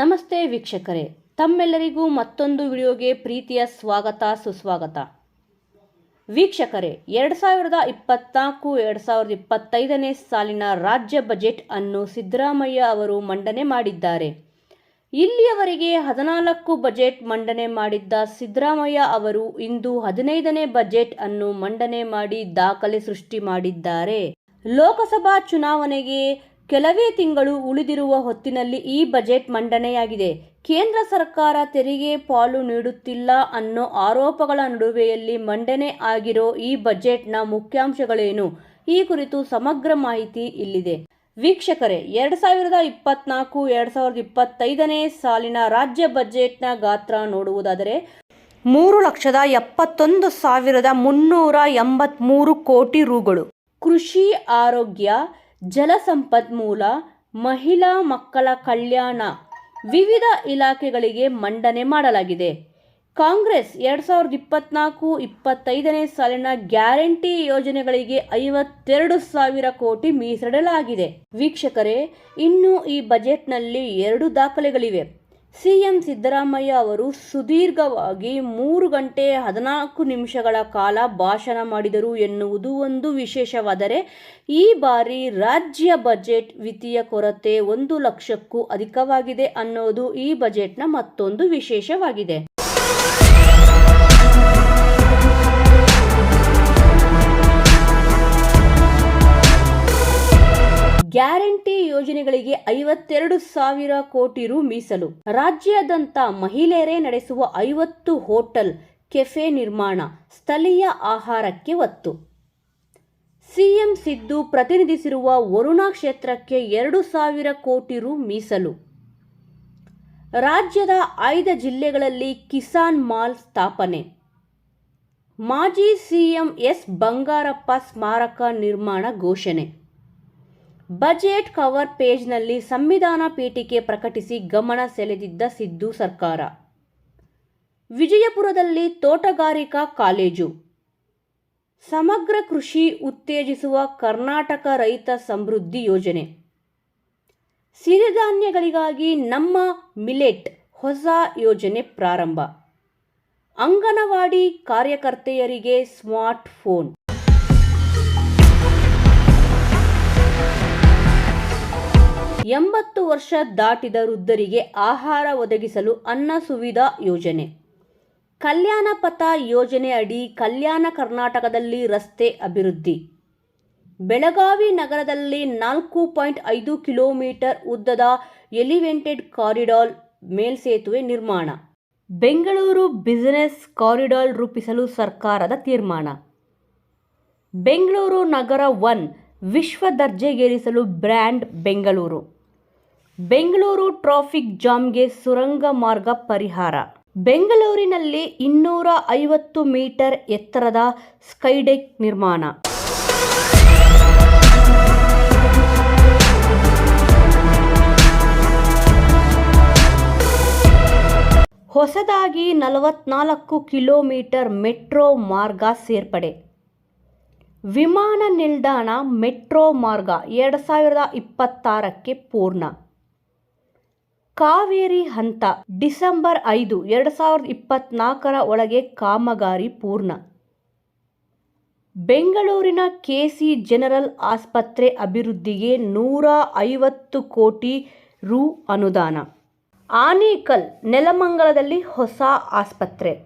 ನಮಸ್ತೆ ವೀಕ್ಷಕರೇ, ತಮ್ಮೆಲ್ಲರಿಗೂ ಮತ್ತೊಂದು ವಿಡಿಯೋಗೆ ಪ್ರೀತಿಯ ಸ್ವಾಗತ, ಸುಸ್ವಾಗತ. ವೀಕ್ಷಕರೇ, ಎರಡು ಸಾವಿರದ ಇಪ್ಪತ್ನಾಲ್ಕು, ಎರಡು ಸಾವಿರದ ಇಪ್ಪತ್ತೈದನೇ ಸಾಲಿನ ರಾಜ್ಯ ಬಜೆಟ್ ಅನ್ನು ಸಿದ್ದರಾಮಯ್ಯ ಅವರು ಮಂಡನೆ ಮಾಡಿದ್ದಾರೆ. ಇಲ್ಲಿಯವರೆಗೆ ಹದಿನಾಲ್ಕು ಬಜೆಟ್ ಮಂಡನೆ ಮಾಡಿದ್ದ ಸಿದ್ದರಾಮಯ್ಯ ಅವರು ಇಂದು ಹದಿನೈದನೇ ಬಜೆಟ್ ಅನ್ನು ಮಂಡನೆ ಮಾಡಿ ದಾಖಲೆ ಸೃಷ್ಟಿ ಮಾಡಿದ್ದಾರೆ. ಲೋಕಸಭಾ ಚುನಾವಣೆಗೆ ಕೆಲವೇ ತಿಂಗಳು ಉಳಿದಿರುವ ಹೊತ್ತಿನಲ್ಲಿ ಈ ಬಜೆಟ್ ಮಂಡನೆಯಾಗಿದೆ. ಕೇಂದ್ರ ಸರ್ಕಾರ ತೆರಿಗೆ ಪಾಲು ನೀಡುತ್ತಿಲ್ಲ ಅನ್ನೋ ಆರೋಪಗಳ ನಡುವೆಯಲ್ಲಿ ಮಂಡನೆ ಆಗಿರೋ ಈ ಬಜೆಟ್ನ ಮುಖ್ಯಾಂಶಗಳೇನು? ಈ ಕುರಿತು ಸಮಗ್ರ ಮಾಹಿತಿ ಇಲ್ಲಿದೆ. ವೀಕ್ಷಕರೇ, ಎರಡ್ ಸಾವಿರದ ಇಪ್ಪತ್ನಾಲ್ಕು, ಎರಡು ಸಾವಿರದ ಇಪ್ಪತ್ತೈದನೇ ಸಾಲಿನ ರಾಜ್ಯ ಬಜೆಟ್ನ ಗಾತ್ರ ನೋಡುವುದಾದರೆ, ಮೂರು ಲಕ್ಷದ ಎಪ್ಪತ್ತೊಂದು ಸಾವಿರದ ಮುನ್ನೂರ ಎಂಬತ್ತ್ಮೂರು ಕೋಟಿ ರುಗಳು. ಕೃಷಿ, ಆರೋಗ್ಯ ಜಲಸಂಪನ್ಮೂಲ ಮಹಿಳಾ ಮಕ್ಕಳ ಕಲ್ಯಾಣ ವಿವಿಧ ಇಲಾಖೆಗಳಿಗೆ ಮಂಡನೆ ಮಾಡಲಾಗಿದೆ. ಕಾಂಗ್ರೆಸ್ ಎರಡು ಸಾವಿರದ ಇಪ್ಪತ್ನಾಲ್ಕು ಇಪ್ಪತ್ತೈದನೇ ಸಾಲಿನ ಗ್ಯಾರಂಟಿ ಯೋಜನೆಗಳಿಗೆ ಐವತ್ತೆರಡು ಸಾವಿರ ಕೋಟಿ ಮೀಸಲಿಡಲಾಗಿದೆ. ವೀಕ್ಷಕರೇ, ಇನ್ನು ಈ ಬಜೆಟ್ನಲ್ಲಿ ಎರಡು ದಾಖಲೆಗಳಿವೆ. ಸಿಎಂ ಸಿದ್ದರಾಮಯ್ಯ ಅವರು ಸುದೀರ್ಘವಾಗಿ ಮೂರು ಗಂಟೆ ಹದಿನಾಲ್ಕು ನಿಮಿಷಗಳ ಕಾಲ ಭಾಷಣ ಮಾಡಿದರು ಎನ್ನುವುದು ಒಂದು ವಿಶೇಷವಾದರೆ, ಈ ಬಾರಿ ರಾಜ್ಯ ಬಜೆಟ್ ವಿತ್ತೀಯ ಕೊರತೆ ಒಂದು ಲಕ್ಷಕ್ಕೂ ಅಧಿಕವಾಗಿದೆ ಅನ್ನೋದು ಈ ಬಜೆಟ್ನ ಮತ್ತೊಂದು ವಿಶೇಷವಾಗಿದೆ. ಗ್ಯಾರಂಟಿ ಯೋಜನೆಗಳಿಗೆ ಐವತ್ತೆರಡು ಸಾವಿರ ಕೋಟಿ ರು ಮೀಸಲು. ರಾಜ್ಯಾದ್ಯಂತ ಮಹಿಳೆಯರೇ ನಡೆಸುವ ಐವತ್ತು ಹೋಟೆಲ್, ಕೆಫೆ ನಿರ್ಮಾಣ, ಸ್ಥಳೀಯ ಆಹಾರಕ್ಕೆ ಒತ್ತು. ಸಿಎಂ ಸಿದ್ದು ಪ್ರತಿನಿಧಿಸಿರುವ ವರುಣಾ ಕ್ಷೇತ್ರಕ್ಕೆ ಎರಡು ಸಾವಿರ ಕೋಟಿ ರು ಮೀಸಲು. ರಾಜ್ಯದ ಐದ ಜಿಲ್ಲೆಗಳಲ್ಲಿ ಕಿಸಾನ್ ಮಾಲ್ ಸ್ಥಾಪನೆ. ಮಾಜಿ ಸಿಎಂ ಎಸ್ ಬಂಗಾರಪ್ಪ ಸ್ಮಾರಕ ನಿರ್ಮಾಣ ಘೋಷಣೆ. ಬಜೆಟ್ ಕವರ್ ಪೇಜ್ನಲ್ಲಿ ಸಂವಿಧಾನ ಪೀಠಿಕೆ ಪ್ರಕಟಿಸಿ ಗಮನ ಸೆಳೆದಿದ್ದ ಸಿದ್ದು ಸರ್ಕಾರ. ವಿಜಯಪುರದಲ್ಲಿ ತೋಟಗಾರಿಕಾ ಕಾಲೇಜು. ಸಮಗ್ರ ಕೃಷಿ ಉತ್ತೇಜಿಸುವ ಕರ್ನಾಟಕ ರೈತ ಸಮೃದ್ಧಿ ಯೋಜನೆ. ಸಿರಿಧಾನ್ಯಗಳಿಗಾಗಿ ನಮ್ಮ ಮಿಲೆಟ್ ಹೊಸ ಯೋಜನೆ ಪ್ರಾರಂಭ. ಅಂಗನವಾಡಿ ಕಾರ್ಯಕರ್ತೆಯರಿಗೆ ಸ್ಮಾರ್ಟ್ ಫೋನ್ ಎಂಬತ್ತು ವರ್ಷ ದಾಟಿದ ವೃದ್ಧರಿಗೆ ಆಹಾರ ಒದಗಿಸಲು ಅನ್ನ ಸುವಿಧಾ ಯೋಜನೆ. ಕಲ್ಯಾಣ ಪಥ ಯೋಜನೆ ಅಡಿ ಕಲ್ಯಾಣ ಕರ್ನಾಟಕದಲ್ಲಿ ರಸ್ತೆ ಅಭಿವೃದ್ಧಿ. ಬೆಳಗಾವಿ ನಗರದಲ್ಲಿ ನಾಲ್ಕು ಪಾಯಿಂಟ್ ಐದು ಕಿಲೋಮೀಟರ್ ಉದ್ದದ ಎಲಿವೆಂಟೆಡ್ ಕಾರಿಡಾರ್ ಮೇಲ್ಸೇತುವೆ ನಿರ್ಮಾಣ. ಬೆಂಗಳೂರು ಬಿಸಿನೆಸ್ ಕಾರಿಡಾರ್ ರೂಪಿಸಲು ಸರ್ಕಾರದ ತೀರ್ಮಾನ. ಬೆಂಗಳೂರು ನಗರ ಒನ್ ವಿಶ್ವ ದರ್ಜೆಗೇರಿಸಲು ಬ್ರ್ಯಾಂಡ್ ಬೆಂಗಳೂರು. ಬೆಂಗಳೂರು ಟ್ರಾಫಿಕ್ ಜಾಮ್ಗೆ ಸುರಂಗ ಮಾರ್ಗ ಪರಿಹಾರ. ಬೆಂಗಳೂರಿನಲ್ಲಿ ಇನ್ನೂರ ಐವತ್ತು ಮೀಟರ್ ಎತ್ತರದ ಸ್ಕೈಡೆಕ್ ನಿರ್ಮಾಣ. ಹೊಸದಾಗಿ ನಲವತ್ನಾಲ್ಕು ಕಿಲೋಮೀಟರ್ ಮೆಟ್ರೋ ಮಾರ್ಗ ಸೇರ್ಪಡೆ. ವಿಮಾನ ನಿಲ್ದಾಣ ಮೆಟ್ರೋ ಮಾರ್ಗ ಎರಡು ಸಾವಿರದ ಇಪ್ಪತ್ತಾರಕ್ಕೆ ಪೂರ್ಣ. ಕಾವೇರಿ ಹಂತ, ಡಿಸೆಂಬರ್ ಐದು, ಎರಡು ಸಾವಿರದ ಇಪ್ಪತ್ನಾಲ್ಕರ ಒಳಗೆ ಕಾಮಗಾರಿ ಪೂರ್ಣ. ಬೆಂಗಳೂರಿನ ಕೆಸಿ ಜನರಲ್ ಆಸ್ಪತ್ರೆ ಅಭಿವೃದ್ಧಿಗೆ ನೂರ ಐವತ್ತು ಕೋಟಿ ರು ಅನುದಾನ. ಆನೇಕಲ್, ನೆಲಮಂಗಲದಲ್ಲಿ ಹೊಸ ಆಸ್ಪತ್ರೆ.